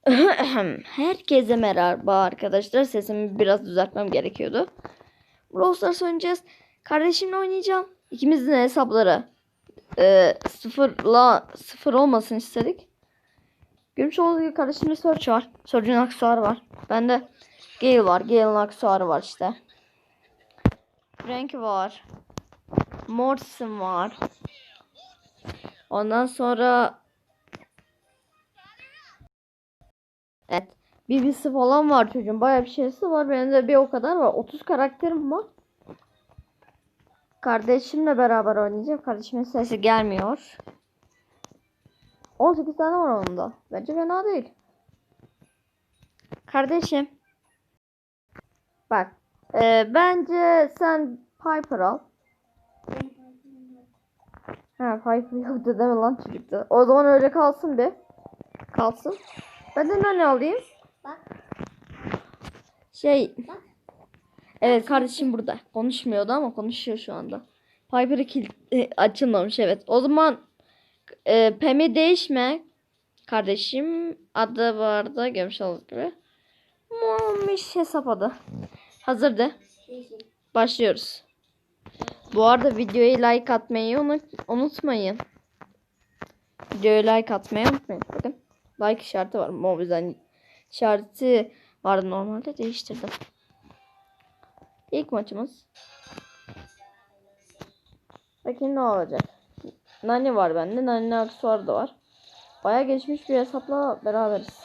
Herkese merhaba arkadaşlar. Sesimi biraz düzeltmem gerekiyordu. Brawl Stars oynayacağız. Kardeşimle oynayacağım. İkimizin hesapları e, sıfırla sıfır olmasın istedik. Görmüş olduğunuz gibi kardeşimde Search var. Search'ün aksesuarı var. Bende Gale var. Gale'ın aksesuarı var işte. Frank var. Morrison var. Ondan sonra Evet. BB'si falan var çocuğun. Bayağı bir şeysi var. Benim de bir o kadar var. 30 karakterim var. Kardeşimle beraber oynayacağım. Kardeşimin sesi gelmiyor. 18 tane var onun. Bence fena değil. Kardeşim. Bak. e, bence sen Piper al. Ha Piper yok dedi lan çocukta. O zaman öyle kalsın bir. Kalsın. Ben de ne alayım? Bak. Şey. Bak. Evet kardeşim burada. Konuşmuyordu ama konuşuyor şu anda. Piper'ı kilit e, açılmamış evet. O zaman e, Pem'i değişme. Kardeşim adı vardı görmüş olduğunuz gibi. Muammiş hesap adı. Hazırdı. Başlıyoruz. Bu arada videoyu like atmayı unut- unutmayın. Videoya like atmayı unutmayın. Bakın like işareti var. Yüzden işareti vardı normalde değiştirdim. İlk maçımız. Bakayım ne olacak. Nani var bende. Nani aksesuarı da var. Baya geçmiş bir hesapla beraberiz.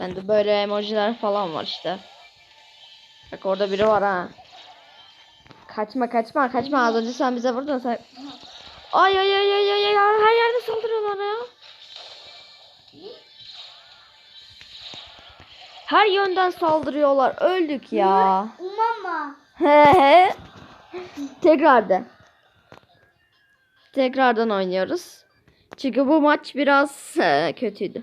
Bende böyle emojiler falan var işte. Bak orada biri var ha. Kaçma kaçma kaçma az önce sen bize vurdun sen. Ay ay ay ay ay ay, her yerde saldırıyorlar ya. Her yönden saldırıyorlar. Öldük ya. Mama. He he. Tekrar de. Tekrardan oynuyoruz. Çünkü bu maç biraz e, kötüydü.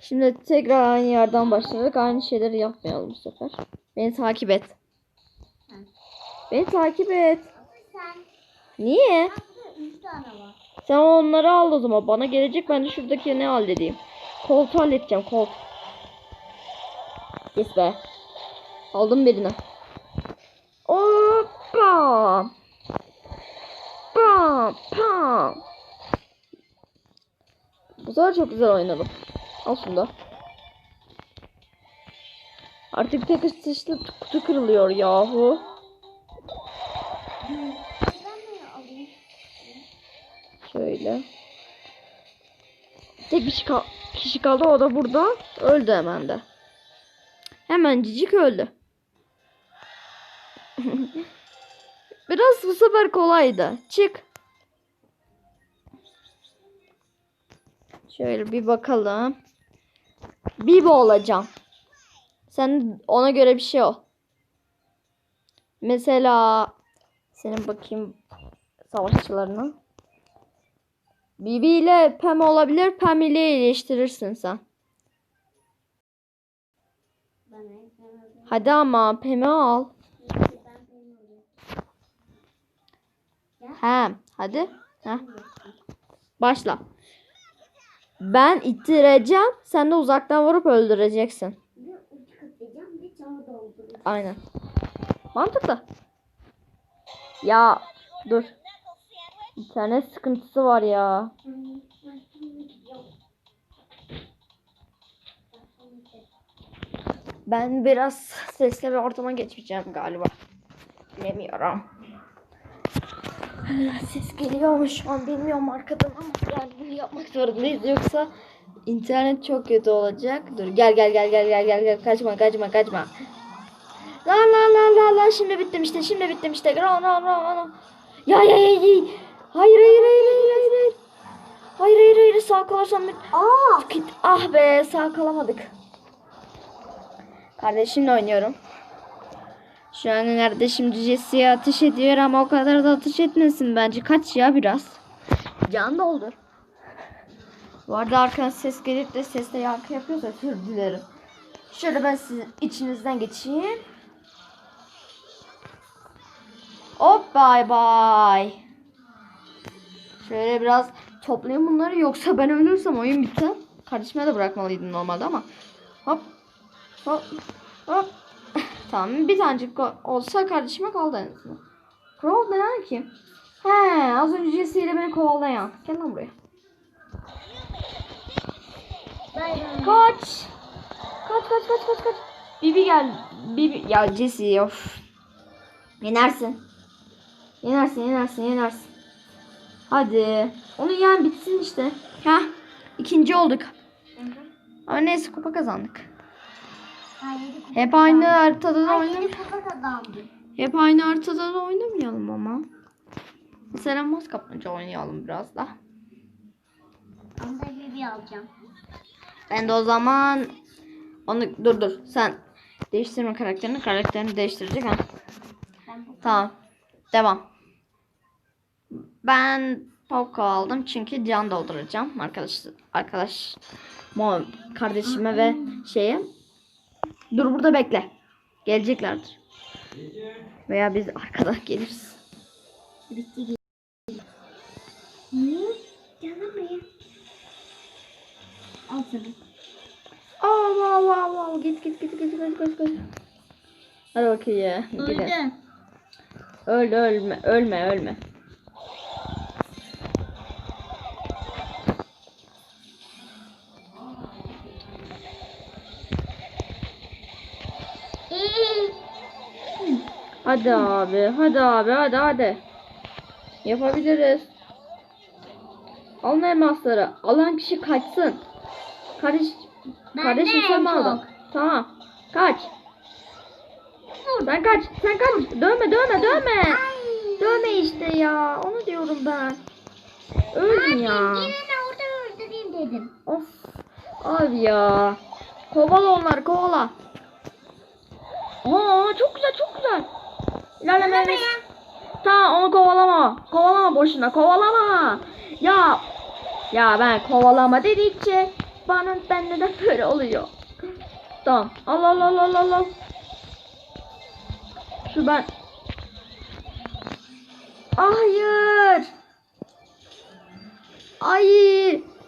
Şimdi tekrar aynı yerden başlayarak aynı şeyleri yapmayalım bu sefer. Beni takip et. Beni takip et. Niye? Sen onları al o zaman. Bana gelecek ben de şuradaki ne halledeyim. Koltuğu halledeceğim kolt. Yes be. Aldım birini. Hoppa. Pam pam. Bu sefer çok güzel oynadım. Al şunu da. Artık tek atışta kutu kırılıyor yahu. Şöyle. Tek kişi, kişi kaldı o da burada. Öldü hemen de. Hemen cicik öldü. Biraz bu sefer kolaydı. Çık. Şöyle bir bakalım. Bibo olacağım. Sen ona göre bir şey ol. Mesela senin bakayım savaşçılarına. Bibi ile Pam olabilir. Pam ile iyileştirirsin sen. Hadi ama Pam'i al. He, hadi. Heh. Başla. Ben ittireceğim. Sen de uzaktan vurup öldüreceksin. Aynen. Mantıklı. Ya dur. İnternet sıkıntısı var ya. Ben biraz sesli bir ortama geçeceğim galiba. Bilemiyorum. Ses geliyor mu şu an bilmiyorum arkadan ama yani bunu yapmak zorundayız yoksa internet çok kötü olacak. Dur gel gel gel gel gel gel gel kaçma kaçma kaçma. La la la la la şimdi bittim işte şimdi bittim işte. Ran ran ran ran. Ya ya ya ya. Hayır hayır hayır hayır hayır. Hayır hayır hayır, hayır. sağ kalarsam bit- Aa! Ah be sağ kalamadık. Kardeşimle oynuyorum. Şu an kardeşim Jesse'ye ateş ediyor ama o kadar da ateş etmesin bence. Kaç ya biraz. Can doldur. Bu arada arkadan ses gelip de sesle yankı yapıyorsa özür dilerim. Şöyle ben sizin içinizden geçeyim. Hop bye bye. Şöyle biraz toplayayım bunları yoksa ben ölürsem oyun biter. kardeşime de bırakmalıydım normalde ama. Hop. Hop. Hop. tamam bir tanecik olsa kardeşime kaldı en azından. Crow ne yani ki? He az önce Jesse ile beni kovalayan. Gel lan buraya. Kaç. Kaç kaç kaç kaç kaç. Bibi gel. Bibi ya Jesse of. Yenersin. Yenersin yenersin yenersin. Hadi. Onu yen bitsin işte. Heh. İkinci olduk. Ama neyse kupa kazandık. Hep aynı haritada da Hayır, oynam. kupa kazandım. Hep aynı haritada da oynamayalım ama. Mesela Elmas Kapmaca oynayalım biraz da. Onu da Bibi alacağım. Ben de o zaman onu dur dur sen değiştirme karakterini karakterini değiştirecek ha. Ben Tamam. Devam. Ben Poco aldım çünkü can dolduracağım arkadaş arkadaş kardeşime ve şeye. Dur burada bekle. Geleceklerdir. Veya biz arkada geliriz. Niye? Benim. Al sana. Aa wow wow wow git git git git git git git. Hadi bakayım. Gidelim. Öldü. Öl ölme ölme ölme. Hadi abi, hadi abi, hadi hadi. Yapabiliriz. Alma elmasları. Alan kişi kaçsın. Kardeş, Ben kardeşim de sen mi aldın? Tamam. Kaç. Sen kaç, sen kaç. Dövme, dövme, dövme. Dövme işte ya. Onu diyorum ben. Öldün ya. Yine orada öldüreyim dedim. Of. Abi ya. Kovala onları kovala. Aa çok güzel çok güzel. İlerlememiz. Tamam onu kovalama. Kovalama boşuna kovalama. Ya. Ya ben kovalama dedikçe bana ben neden böyle oluyor. Tamam. Al al al al al al. Şu ben. Hayır. Ay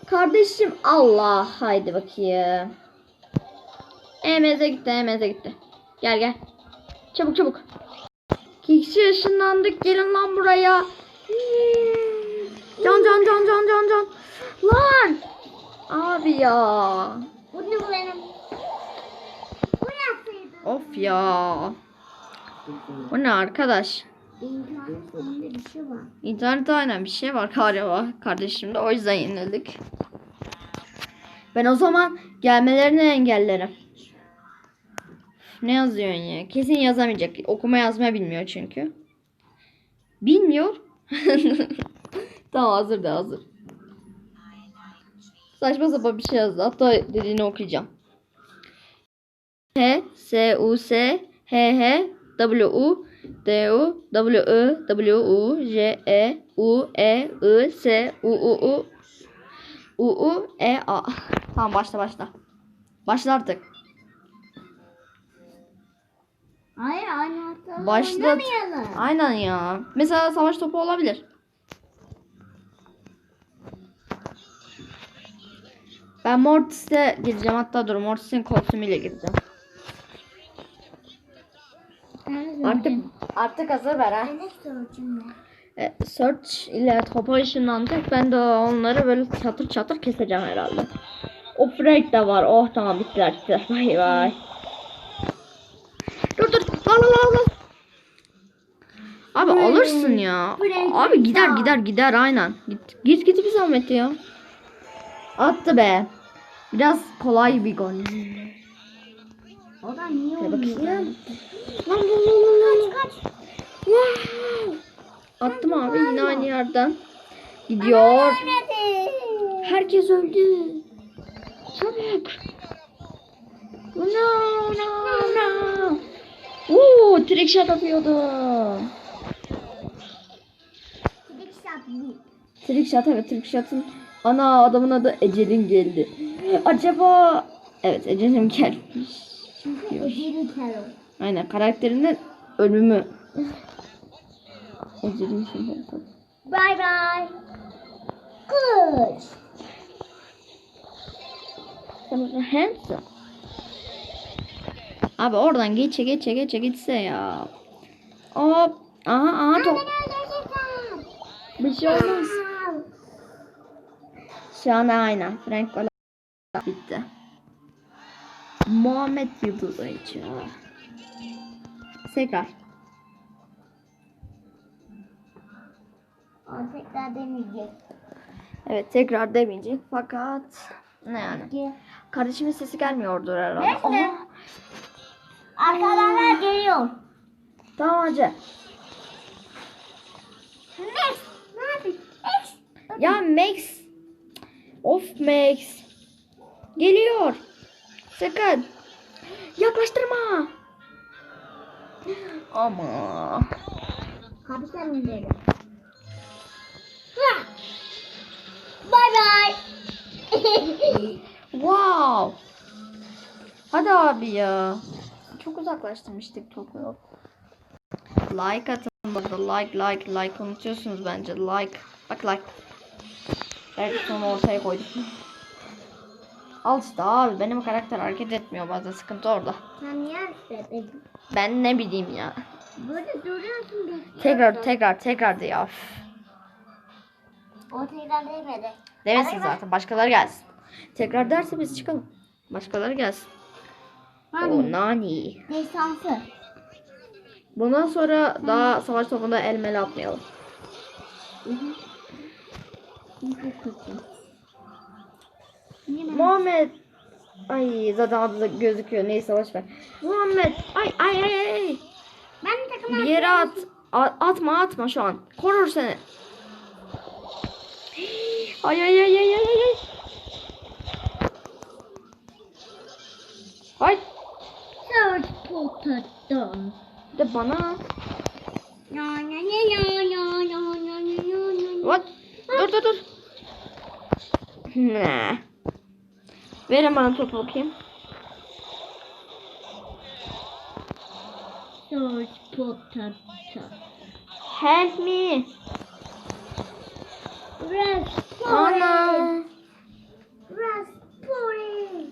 kardeşim Allah haydi bakayım. Emeze gitti Emeze gitti. Gel gel. Çabuk çabuk. İki kişi ışınlandık gelin lan buraya. Can can can can can can. Lan. Abi ya. Bu ne bu benim? Of ya. Bu ne arkadaş? Bir şey var. İnternette aynen bir şey var galiba kardeşimde. O yüzden yenildik. Ben o zaman gelmelerini engellerim. Ne yazıyorsun ya? Kesin yazamayacak. Okuma yazma bilmiyor çünkü. Bilmiyor. tamam hazır da hazır. Saçma sapan bir şey yazdı. Hatta dediğini okuyacağım. H S U S H H W U D U W I W U J E U E I S U U U U U E A. Tamam başla başla. Başla artık. Hayır aynı hafta Başlat. oynamayalım. Aynen ya. Mesela savaş topu olabilir. Ben Mortis'e gideceğim. Hatta dur Mortis'in kostümüyle gideceğim. Artık artık hazır ver ha. E, search ile topa ışınlanacak. Ben de onları böyle çatır çatır keseceğim herhalde. O Frank de var. Oh tamam bittiler. Bay bay. Dur dur. La la la la. Abi alırsın ya. Abi gider gider gider aynen. Git git git bir zahmet ya. Attı be. Biraz kolay bir gol. O da niye olmuyor? bakayım. Lan lan lan lan. Kaç. Wow. Attım abi yine aynı yerden. Gidiyor. Herkes öldü. Çabuk. No no no. Trick shot atıyordum. Tek şart bu. Trick shot evet trick shot'ın ana adamın adı Ecelin geldi. Acaba evet Ecelin gelmiş. Çünkü Eceli terör. Aynen karakterinin ölümü. Ecelin şimdi. Bye bye. Kuş. Jonathan Hanson. Abi oradan geçe geçe geçe gitse ya. Hop. Aha aha top. Bir şey olmaz. Şu anda aynen. Frank gol bitti. Muhammed Yıldız Ayıcı. Tekrar. O tekrar demeyecek. Evet tekrar demeyecek fakat ne yani? Kardeşimin sesi gelmiyordur herhalde. Neyse. Arkadan geliyor. tamam hacı. Max. Ne? Max. Ya Max. Of Max. Geliyor. Sakın. Yaklaştırma. Ama. Hapisten indirelim. Bye bye. Wow. Hadi abi ya. Çok uzaklaştırmıştık topu. Like atın burada. Like like like unutuyorsunuz bence. Like. Bak like. Evet sonra ortaya koyduk. Al işte abi benim karakter hareket etmiyor bazen sıkıntı orada. Sen niye istedin? Ben ne bileyim ya. Böyle duruyorsun. bekliyorsun. Tekrar tekrar tekrar de ya. O tekrar demedi. Demesin zaten başkaları gelsin. Tekrar derse biz çıkalım. Başkaları gelsin. O Hani? nani. Destansı. Bundan sonra daha savaş topunda el mele atmayalım. Muhammed. Ay zaten adı da gözüküyor. Neyse boş ver. Muhammed. Ay ay ay ay. Ben takım Bir yere at. A- atma atma şu an. Korur seni. Ay ay ay ay ay ay. ay. Search potato. Bir De bana. Ya ya ya ya ya ya ya ya ya ya. What? Dur dur dur. Ne? Verin bana topu bakayım. Search potato. Help me. Raspberry. Ana. Raspberry.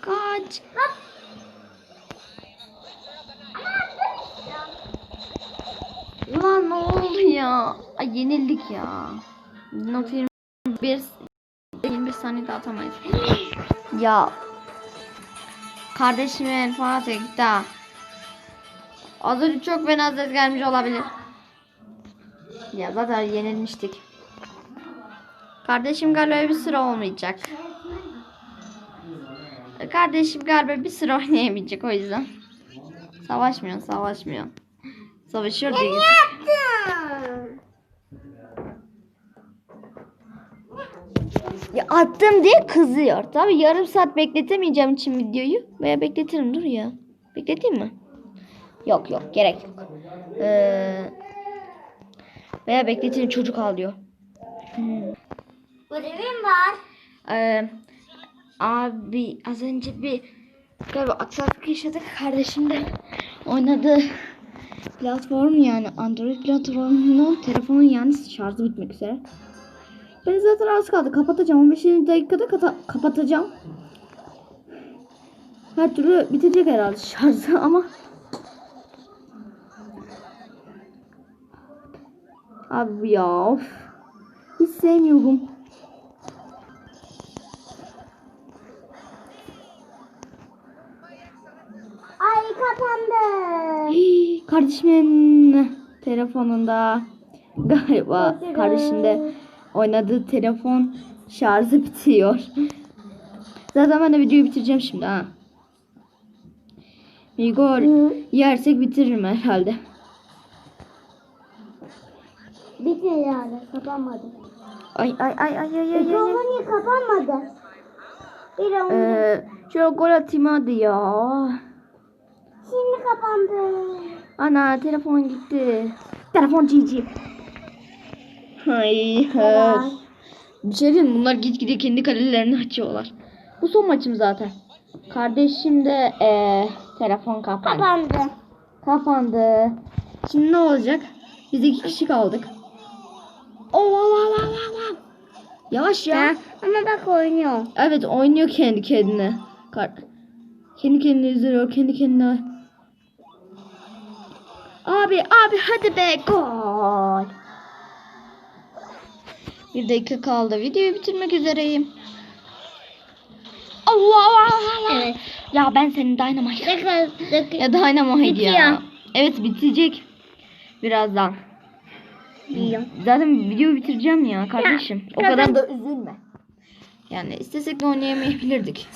Kaç. Hop. Ama attın işte. Lan ne oldu ya? Ay yenildik ya. Not 21 21 saniyede atamayız. ya. Kardeşimin Fatih gitti ha. Az önce çok fena ses gelmiş olabilir. Ya zaten yenilmiştik. Kardeşim galiba bir sıra olmayacak. Kardeşim galiba bir sıra oynayamayacak o yüzden. Savaşmıyor, savaşmıyor. Savaşıyor diye. Attım. Ya attım diye kızıyor. Tabii yarım saat bekletemeyeceğim için videoyu. Veya bekletirim dur ya. Bekleteyim mi? Yok yok gerek yok. Ee, veya bekletirim çocuk ağlıyor. Hmm. Var. Ee, abi az önce bir galiba aksaklık yaşadık. Kardeşim de oynadığı platform yani Android platformunun telefonun yani şarjı bitmek üzere. Ben zaten az kaldı. Kapatacağım. 15 dakikada kata- kapatacağım. Her türlü bitecek herhalde şarjı ama Abi ya of. Hiç sevmiyorum. Ay kapandı. Hii, Kardeşimin telefonunda galiba kardeşinde oynadığı telefon şarjı bitiyor. Zaten ben de videoyu bitireceğim şimdi ha. Bir gol yersek bitiririm herhalde. Bitti yani kapanmadı. Ay ay ay ay ay ay. ay. Mikrofon niye kapanmadı? Bir an Ee, şöyle gol atayım hadi ya. Şimdi kapandı. Ana telefon gitti. Telefon cici. Hayır. Bir şey diyeyim bunlar gitgide kendi kalelerini açıyorlar. Bu son maçım zaten. Kardeşim de eee, telefon kapandı. Kapandı. Kapandı. Şimdi ne olacak? Biz iki kişi kaldık. Oh, wow, wow, wow, wow. Yavaş ya. Ya, ama bak oynuyor. Evet oynuyor kendi kendine. Kar kendi kendine izliyor kendi kendine. Abi abi hadi be gol. Bir dakika kaldı. Videoyu bitirmek üzereyim. Allah Allah Allah. Evet. Ya ben senin Dynamite. Ya Dynamite ya. Bitiyor. Evet bitecek. Birazdan. Biliyorum. Zaten videoyu bitireceğim ya kardeşim. o kadar da üzülme. Yani istesek de oynayamayabilirdik.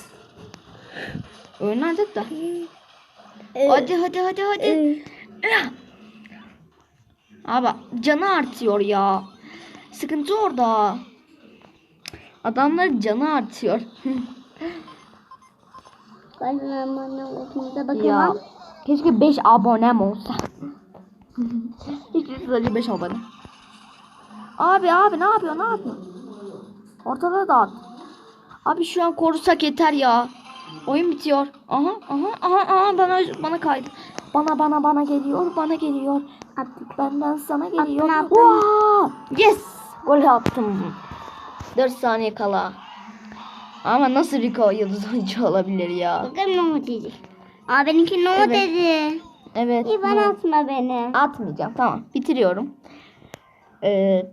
Oynardık da. Evet. Hadi hadi hadi hadi. Evet. Abi canı artıyor ya. Sıkıntı orada. Adamların canı artıyor. Ben hemen okumuza ya bakamam. keşke 5 abonem olsa. Hiç sadece 5 abone. Abi abi ne yapıyor ne yapıyor? Ortalığı dağıt. Abi şu an korusak yeter ya. Oyun bitiyor. Aha aha aha aha bana bana kaydı. Bana bana bana geliyor bana geliyor. Attık. Benden sana geliyor. attın. Yes! Gol attım. 4 saniye kala. Ama nasıl Rico yıldız oyuncu olabilir ya? Bakalım ne oldu diyecek. Aa benimki ne Evet. dedi? Evet. İyi bana atma beni. Atmayacağım. Tamam. Bitiriyorum. Ee,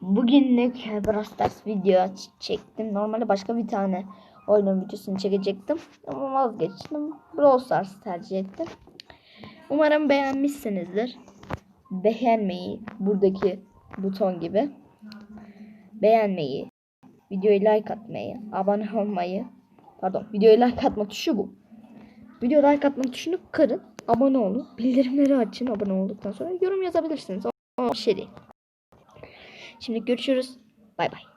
bugünlük Brawl Stars video çektim. Normalde başka bir tane oyunun videosunu çekecektim. Ama vazgeçtim. Brawl Stars tercih ettim. Umarım beğenmişsinizdir. Beğenmeyi, buradaki buton gibi. Beğenmeyi, videoyu like atmayı, abone olmayı, pardon videoyu like atma tuşu bu. Video like atma tuşunu kırın. Abone olun. Bildirimleri açın abone olduktan sonra. Yorum yazabilirsiniz. O, o şey değil. Şimdi görüşürüz. Bay bay.